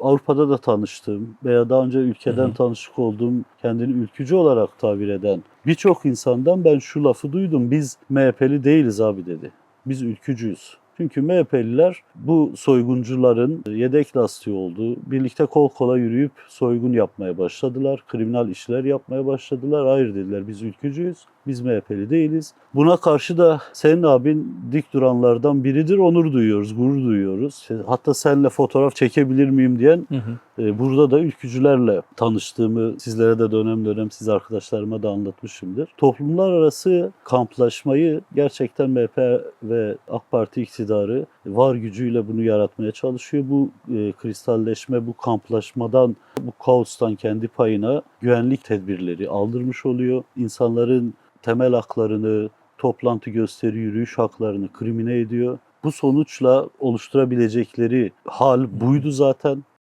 Avrupa'da da tanıştığım veya daha önce ülkeden Hı hı. tanışık olduğum kendini ülkücü olarak tabir eden birçok insandan ben şu lafı duydum. Biz MHP'li değiliz abi dedi. Biz ülkücüyüz. Çünkü MHP'liler bu soyguncuların yedek lastiği oldu. Birlikte kol kola yürüyüp soygun yapmaya başladılar. Kriminal işler yapmaya başladılar. Hayır dediler biz ülkücüyüz. Biz MHP'li değiliz. Buna karşı da senin abin dik duranlardan biridir. Onur duyuyoruz, gurur duyuyoruz. Hatta seninle fotoğraf çekebilir miyim diyen Hı hı. E, Burada da ülkücülerle tanıştığımı sizlere de dönem dönem siz arkadaşlarıma da anlatmışımdır. Toplumlar arası kamplaşmayı gerçekten MHP ve AK Parti iktidarı var gücüyle bunu yaratmaya çalışıyor. Bu e, kristalleşme, bu kamplaşmadan, bu kaostan kendi payına güvenlik tedbirleri aldırmış oluyor. İnsanların temel haklarını, toplantı gösteri, yürüyüş haklarını krimine ediyor. Bu sonuçla oluşturabilecekleri hal buydu zaten.